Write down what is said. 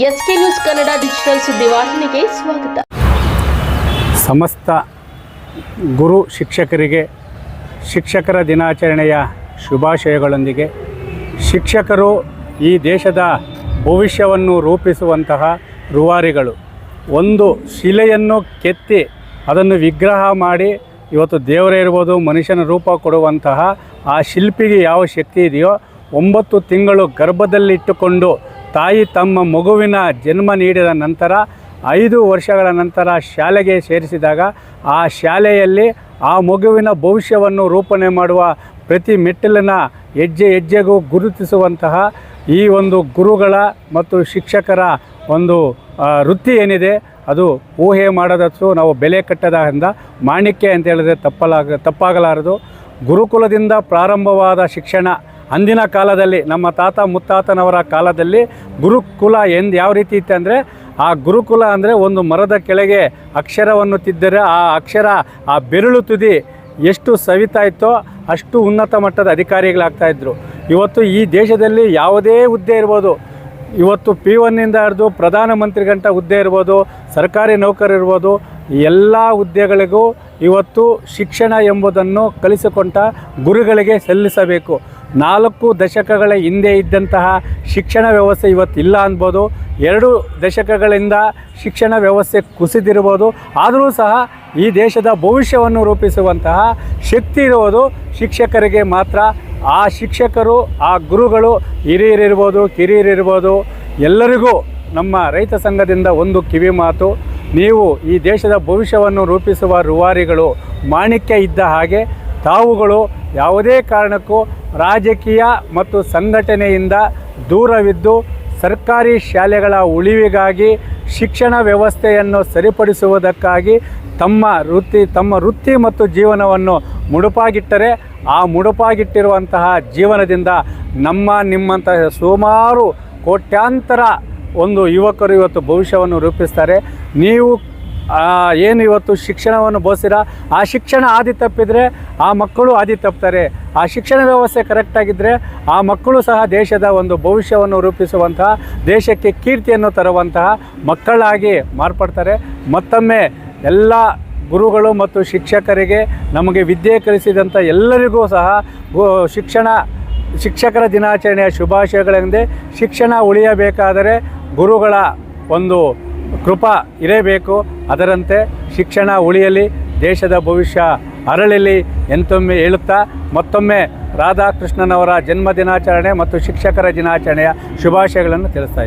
S K news Kannada digital ಸುದ್ದಿವಾಹಿನಿಗೆ ಸ್ವಾಗತ. ಸಮಸ್ತ ಗುರು ಶಿಕ್ಷಕರಿಗೆ, ಶಿಕ್ಷಕರ ದಿನಾಚರಣೆಯ ಶುಭಾಶಯಗಳೊಂದಿಗೆ ಶಿಕ್ಷಕರು ಈ ದೇಶದ ಭವಿಷ್ಯವನ್ನು ರೂಪಿಸುವಂತಹ ರೂವಾರಿಗಳು. ಒಂದು ಶಿಲೆಯನ್ನು ಕೆತ್ತಿ ಅದನ್ನು ವಿಗ್ರಹ ಮಾಡಿ ಇವತ್ತು ದೇವರೇ ಇರ್ಬೋದು, ಮನುಷ್ಯನ ರೂಪ ಕೊಡುವಂತಹ ಆ ಶಿಲ್ಪಿಗೆ ಯಾವ ಶಕ್ತಿ ಇದೆಯೋ, ಒಂಬತ್ತು ತಿಂಗಳು ಗರ್ಭದಲ್ಲಿಟ್ಟುಕೊಂಡು ತಾಯಿ ತಮ್ಮ ಮಗುವಿನ ಜನ್ಮ ನೀಡಿದ ನಂತರ ಐದು ವರ್ಷಗಳ ನಂತರ ಶಾಲೆಗೆ ಸೇರಿಸಿದಾಗ ಆ ಶಾಲೆಯಲ್ಲಿ ಆ ಮಗುವಿನ ಭವಿಷ್ಯವನ್ನು ರೂಪಣೆ ಮಾಡುವ ಪ್ರತಿ ಮೆಟ್ಟಿಲಿನ ಹೆಜ್ಜೆ ಹೆಜ್ಜೆಗೂ ಗುರುತಿಸುವಂತಹ ಈ ಒಂದು ಗುರುಗಳ ಮತ್ತು ಶಿಕ್ಷಕರ ಒಂದು ವೃತ್ತಿ ಏನಿದೆ ಅದು ಊಹೆ ಮಾಡೋದಷ್ಟು ನಾವು ಬೆಲೆ ಕಟ್ಟದಿಂದ ಮಾಣಿಕ್ಯ ಅಂತ ಹೇಳಿದ್ರೆ ತಪ್ಪಲಾಗ, ತಪ್ಪಾಗಲಾರದು. ಗುರುಕುಲದಿಂದ ಪ್ರಾರಂಭವಾದ ಶಿಕ್ಷಣ ಅಂದಿನ ಕಾಲದಲ್ಲಿ, ನಮ್ಮ ತಾತ ಮುತ್ತಾತನವರ ಕಾಲದಲ್ಲಿ ಗುರುಕುಲ ಎಂದು ಯಾವ ರೀತಿ ಇತ್ತು ಅಂದರೆ, ಆ ಗುರುಕುಲ ಅಂದರೆ ಒಂದು ಮರದ ಕೆಳಗೆ ಅಕ್ಷರವನ್ನು ತಿದ್ದರೆ ಆ ಅಕ್ಷರ, ಆ ಬೆರಳು ತುದಿ ಎಷ್ಟು ಸವಿತಾ ಇತ್ತೋ ಅಷ್ಟು ಉನ್ನತ ಮಟ್ಟದ ಅಧಿಕಾರಿಗಳಾಗ್ತಾಯಿದ್ರು ಇವತ್ತು ಈ ದೇಶದಲ್ಲಿ ಯಾವುದೇ ಹುದ್ದೆ ಇರ್ಬೋದು. ಇವತ್ತು ಪಿ ಒನ್ನಿಂದ ಹಿಡಿದು ಪ್ರಧಾನಮಂತ್ರಿಗಂಟ ಹುದ್ದೆ ಇರ್ಬೋದು, ಸರ್ಕಾರಿ ನೌಕರ ಇರ್ಬೋದು, ಎಲ್ಲ ಹುದ್ದೆಗಳಿಗೂ ಇವತ್ತು ಶಿಕ್ಷಣ ಎಂಬುದನ್ನು ಕಲಿಸಿಕೊಂಡ ಗುರುಗಳಿಗೆ ಸಲ್ಲಿಸಬೇಕು. ನಾಲ್ಕು ದಶಕಗಳ ಹಿಂದೆ ಇದ್ದಂತಹ ಶಿಕ್ಷಣ ವ್ಯವಸ್ಥೆ ಇವತ್ತಿಲ್ಲ ಅನ್ಬೋದು. ಎರಡು ದಶಕಗಳಿಂದ ಶಿಕ್ಷಣ ವ್ಯವಸ್ಥೆ ಕುಸಿದಿರ್ಬೋದು. ಆದರೂ ಸಹ ಈ ದೇಶದ ಭವಿಷ್ಯವನ್ನು ರೂಪಿಸುವಂತಹ ಶಕ್ತಿ ಇರುವುದು ಶಿಕ್ಷಕರಿಗೆ ಮಾತ್ರ. ಆ ಶಿಕ್ಷಕರು, ಆ ಗುರುಗಳು ಹಿರಿಯರಿರ್ಬೋದು, ಕಿರಿಯರಿರ್ಬೋದು, ಎಲ್ಲರಿಗೂ ನಮ್ಮ ರೈತ ಸಂಘದಿಂದ ಒಂದು ಕಿವಿ ಮಾತು. ನೀವು ಈ ದೇಶದ ಭವಿಷ್ಯವನ್ನು ರೂಪಿಸುವ ರೂವಾರಿಗಳು ಮಾಣಿಕ್ಯ ಇದ್ದ ಹಾಗೆ ತಾವುಗಳು ಯಾವುದೇ ಕಾರಣಕ್ಕೂ ರಾಜಕೀಯ ಮತ್ತು ಸಂಘಟನೆಯಿಂದ ದೂರವಿದ್ದು ಸರ್ಕಾರಿ ಶಾಲೆಗಳ ಉಳಿವಿಗಾಗಿ ಶಿಕ್ಷಣ ವ್ಯವಸ್ಥೆಯನ್ನು ಸರಿಪಡಿಸುವುದಕ್ಕಾಗಿ ತಮ್ಮ ವೃತ್ತಿ ತಮ್ಮ ವೃತ್ತಿ ಮತ್ತು ಜೀವನವನ್ನು ಮುಡುಪಾಗಿಟ್ಟರೆ ಆ ಮುಡುಪಾಗಿಟ್ಟಿರುವಂತಹ ಜೀವನದಿಂದ ನಮ್ಮ ನಿಮ್ಮಂತಹ ಸುಮಾರು ಕೋಟ್ಯಾಂತರ ಒಂದು ಯುವಕರು ಇವತ್ತು ಭವಿಷ್ಯವನ್ನು ರೂಪಿಸ್ತಾರೆ. ನೀವು ಏನು ಇವತ್ತು ಶಿಕ್ಷಣವನ್ನು ಬೋಸಿರ? ಆ ಶಿಕ್ಷಣ ಆದಿ ತಪ್ಪಿದರೆ ಆ ಮಕ್ಕಳು ಆದಿ ತಪ್ತಾರೆ. ಆ ಶಿಕ್ಷಣ ವ್ಯವಸ್ಥೆ ಕರೆಕ್ಟಾಗಿದ್ದರೆ ಆ ಮಕ್ಕಳು ಸಹ ದೇಶದ ಒಂದು ಭವಿಷ್ಯವನ್ನು ರೂಪಿಸುವಂತಹ, ದೇಶಕ್ಕೆ ಕೀರ್ತಿಯನ್ನು ತರುವಂತಹ ಮಕ್ಕಳಾಗಿ ಮಾರ್ಪಡ್ತಾರೆ. ಮತ್ತೊಮ್ಮೆ ಎಲ್ಲ ಗುರುಗಳು ಮತ್ತು ಶಿಕ್ಷಕರಿಗೆ ನಮಗೆ ವಿದ್ಯೆ ಕಲಿಸಿದಂಥ ಎಲ್ಲರಿಗೂ ಸಹ ಶಿಕ್ಷಣ, ಶಿಕ್ಷಕರ ದಿನಾಚರಣೆಯ ಶುಭಾಶಯಗಳೆಂದೇ ಶಿಕ್ಷಣ ಉಳಿಯಬೇಕಾದರೆ ಗುರುಗಳ ಒಂದು ಕೃಪಾ ಇರಬೇಕು. ಅದರಂತೆ ಶಿಕ್ಷಣ ಉಳಿಯಲಿ, ದೇಶದ ಭವಿಷ್ಯ ಅರಳಲಿ ಎಂತೊಮ್ಮೆ ಹೇಳುತ್ತಾ, ಮತ್ತೊಮ್ಮೆ ರಾಧಾಕೃಷ್ಣನವರ ಜನ್ಮ ದಿನಾಚರಣೆ ಮತ್ತು ಶಿಕ್ಷಕರ ದಿನಾಚರಣೆಯ ಶುಭಾಶಯಗಳನ್ನು ತಿಳಿಸ್ತಾ